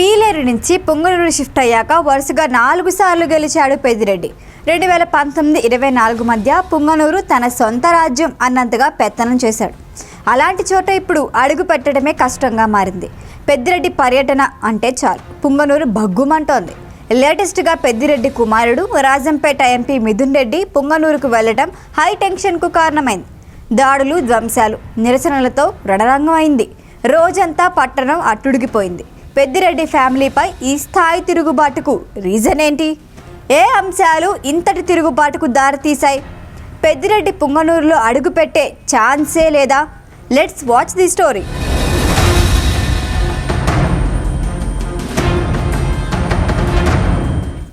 పీలేరు నుంచి పొంగనూరు షిఫ్ట్ అయ్యాక వరుసగా నాలుగు సార్లు గెలిచాడు పెద్దిరెడ్డి. రెండు వేల పంతొమ్మిది ఇరవై నాలుగు మధ్య పుంగనూరు తన సొంత రాజ్యం అన్నంతగా పెత్తనం చేశాడు. అలాంటి చోట ఇప్పుడు అడుగు పెట్టడమే కష్టంగా మారింది. పెద్దిరెడ్డి పర్యటన అంటే చాలు. పుంగనూరు భగ్గుమంటోంది. లేటెస్ట్గా పెద్దిరెడ్డి కుమారుడు రాజంపేట ఎంపీ మిథున్ రెడ్డి పుంగనూరుకు వెళ్ళడం హై టెన్షన్కు కారణమైంది. దాడులు ధ్వంసాలు నిరసనలతో రణరంగం అయింది. రోజంతా పట్టణం అట్టుడిగిపోయింది. పెద్దిరెడ్డి ఫ్యామిలీపై ఈ స్థాయి తిరుగుబాటుకు రీజన్ ఏంటి ఏ అంశాలు ఇంతటి తిరుగుబాటుకు దారితీశాయి? పెద్దిరెడ్డి పుంగనూరులో అడుగుపెట్టే ఛాన్సే లేదా? Let's watch the story.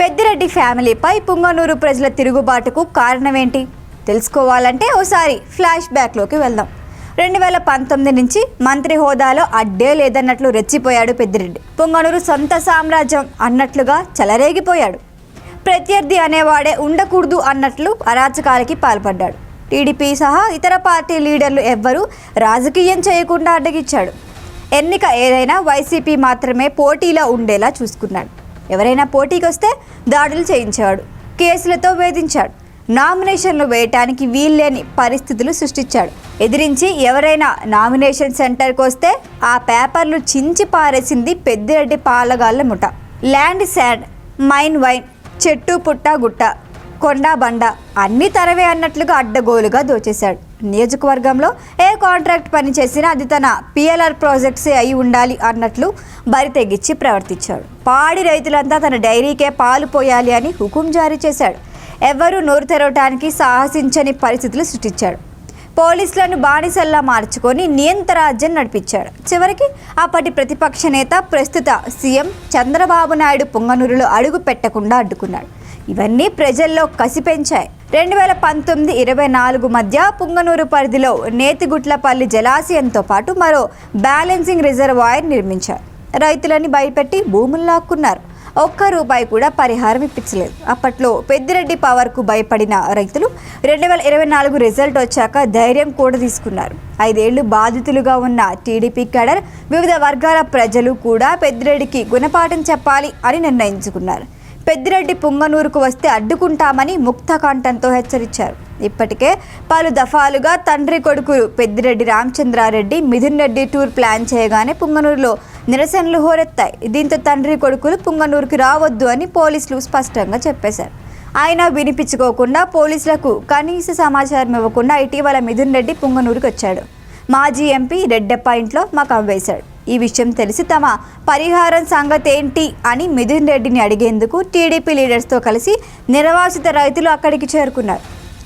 Peddireddy ఫ్యామిలీపై Punganur ప్రజల తిరుగుబాటుకు కారణమేంటి? తెలుసుకోవాలంటే ఓసారి ఫ్లాష్ బ్యాక్లోకి వెళ్దాం. రెండు వేల పంతొమ్మిది నుంచి మంత్రి హోదాలో అడ్డే లేదన్నట్లు రెచ్చిపోయాడు పెద్దిరెడ్డి. పొంగనూరు సొంత సామ్రాజ్యం అన్నట్లుగా చెలరేగిపోయాడు. ప్రత్యర్థి అనేవాడే ఉండకూడదు అన్నట్లు అరాచకాలకి పాల్పడ్డాడు. టీడీపీ సహా ఇతర పార్టీ లీడర్లు ఎవ్వరూ రాజకీయం చేయకుండా అడ్డగిచ్చాడు. ఎన్నిక ఏదైనా వైసీపీ మాత్రమే పోటీలో ఉండేలా చూసుకున్నాడు. ఎవరైనా పోటీకి వస్తే దాడులు చేయించాడు కేసులతో వేధించాడు. నామినేషన్లు వేయటానికి వీల్లేని పరిస్థితులు సృష్టించాడు. ఎదిరించి ఎవరైనా నామినేషన్ సెంటర్కి వస్తే ఆ పేపర్లు చించి పారేసింది పెద్దిరెడ్డి పాలగాళ్ళ ముఠ. ల్యాండ్ శాండ్ మైన్ వైన్ చెట్టు పుట్ట గుట్ట కొండ బండ అన్ని తరవే అన్నట్లుగా అడ్డగోలుగా దోచేశాడు. నియోజకవర్గంలో ఏ కాంట్రాక్ట్ పని చేసినా అది తన పిఎల్ఆర్ ప్రాజెక్ట్సే అయి ఉండాలి అన్నట్లు బరి తెగించి ప్రవర్తించాడు. పాడి రైతులంతా తన డైరీకే పాలు పోయాలి అని హుకుం జారీ చేశాడు. ఎవరూ నోరు తెరవటానికి సాహసించని పరిస్థితులు సృష్టించాడు. పోలీసులను బానిసల్లా మార్చుకొని నియంత్రాజ్యం నడిపించాడు. చివరికి అప్పటి ప్రతిపక్ష నేత ప్రస్తుత సీఎం చంద్రబాబు నాయుడు పొంగనూరులో అడుగు పెట్టకుండా అడ్డుకున్నాడు. ఇవన్నీ ప్రజల్లో కసి పెంచాయి. రెండు వేల పంతొమ్మిది ఇరవై నాలుగు మధ్య పుంగనూరు పరిధిలో నేతిగుట్లపల్లి జలాశయంతో పాటు మరో బ్యాలెన్సింగ్ రిజర్వాయర్ నిర్మించారు. రైతులని భయపెట్టి భూములు లాక్కున్నారు. ఒక్క రూపాయి కూడా పరిహారం ఇప్పించలేదు. అప్పట్లో పెద్దిరెడ్డి పవర్కు భయపడిన రైతులు రెండు వేల ఇరవై నాలుగు రిజల్ట్ వచ్చాక ధైర్యం కూడా తీసుకున్నారు. ఐదేళ్ళు బాధితులుగా ఉన్న టీడీపీ కేడర్ వివిధ వర్గాల ప్రజలు కూడా పెద్దిరెడ్డికి గుణపాఠం చెప్పాలి అని నిర్ణయించుకున్నారు. పెద్దిరెడ్డి పుంగనూరుకు వస్తే అడ్డుకుంటామని ముక్తకంఠంతో హెచ్చరించారు. ఇప్పటికే పలు దఫాలుగా తండ్రి కొడుకులు పెద్దిరెడ్డి రామచంద్రారెడ్డి మిథున్ రెడ్డి టూర్ ప్లాన్ చేయగానే పుంగనూరులో నిరసనలు హోరెత్తాయి. దీంతో తండ్రి కొడుకులు పుంగనూరుకి రావద్దు అని పోలీసులు స్పష్టంగా చెప్పేశారు. ఆయన వినిపించుకోకుండా పోలీసులకు కనీస సమాచారం ఇవ్వకుండా ఇటీవల మిథున్ రెడ్డి పుంగనూరుకి వచ్చాడు. మాజీ ఎంపీ రెడ్డప్ప ఇంట్లో మకం వేశాడు. ఈ విషయం తెలిసి తమ పరిహారం సంగతి ఏంటి అని మిథున్ రెడ్డిని అడిగేందుకు టీడీపీ లీడర్స్తో కలిసి నిర్వాసిత రైతులు అక్కడికి చేరుకున్నారు.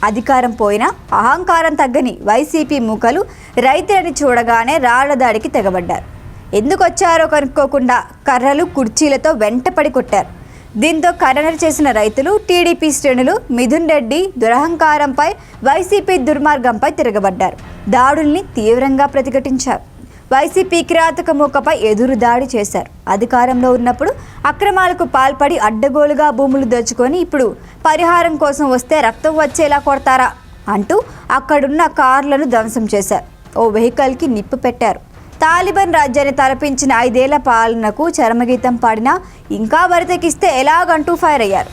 అధికారం పోయినా అహంకారం తగ్గని వైసీపీ మూకలు రైతులని చూడగానే రాళ్ళ దాడికి తెగబడ్డారు. ఎందుకు వచ్చారో కనుక్కోకుండా కర్రలు కుర్చీలతో వెంటపడి కొట్టారు. దీంతో కర్రనలు చేసిన రైతులు టీడీపీ శ్రేణులు మిథున్ రెడ్డి దురహంకారంపై వైసీపీ దుర్మార్గంపై తిరగబడ్డారు. దాడుల్ని తీవ్రంగా ప్రతిఘటించారు. వైసీపీ కిరాతక మూకపై ఎదురు దాడి చేశారు. అధికారంలో ఉన్నప్పుడు అక్రమాలకు పాల్పడి అడ్డగోలుగా భూములు దోచుకొని ఇప్పుడు పరిహారం కోసం వస్తే రక్తం వచ్చేలా కొడతారా? అంటూ అక్కడున్న కార్లను ధ్వంసం చేశారు. ఓ వెహికల్కి నిప్పు పెట్టారు. తాలిబాన్ రాజ్యాన్ని తలపించిన ఐదేళ్ళ పాలనకు చరమగీతం పాడినా ఇంకా వరదకిస్తే ఎలాగంటూ ఫైర్ అయ్యారు.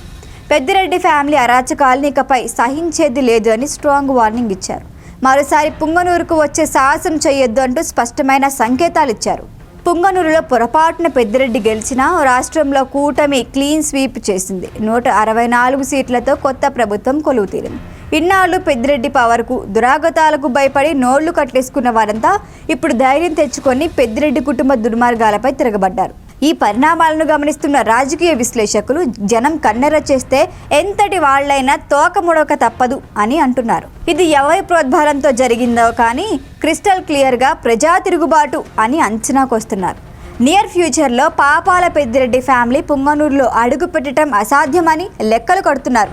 పెద్దిరెడ్డి ఫ్యామిలీ అరాచకాలని ఇకపై సహించేది లేదు అని స్ట్రాంగ్ వార్నింగ్ ఇచ్చారు. మరోసారి పుంగనూరుకు వచ్చే సాహసం చేయొద్దు అంటూ స్పష్టమైన సంకేతాలు ఇచ్చారు. పుంగనూరులో పొరపాటున పెద్దిరెడ్డి గెలిచినా రాష్ట్రంలో కూటమి క్లీన్ స్వీప్ చేసింది. నూట అరవై నాలుగు సీట్లతో కొత్త ప్రభుత్వం కొలువు తీరింది ఇన్నాళ్ళు పెద్దిరెడ్డి పవర్కు దురాగతాలకు భయపడి నోళ్ళు కట్టేసుకున్న వారంతా ఇప్పుడు ధైర్యం తెచ్చుకొని పెద్దిరెడ్డి కుటుంబ దుర్మార్గాలపై తిరగబడ్డారు. ఈ పరిణామాలను గమనిస్తున్న రాజకీయ విశ్లేషకులు జనం కన్నెర చేస్తే ఎంతటి వాళ్ళైనా తోక ముడక తప్పదు అని అంటున్నారు. ఇది ఎవరి ప్రోద్భారంతో జరిగిందో కానీ క్రిస్టల్ క్లియర్గా ప్రజా తిరుగుబాటు అని అంచనాకొస్తున్నారు నియర్ ఫ్యూచర్లో పాపాల పెద్దిరెడ్డి ఫ్యామిలీ పుంగనూరులో అడుగు పెట్టడం అసాధ్యమని లెక్కలు కడుతున్నారు.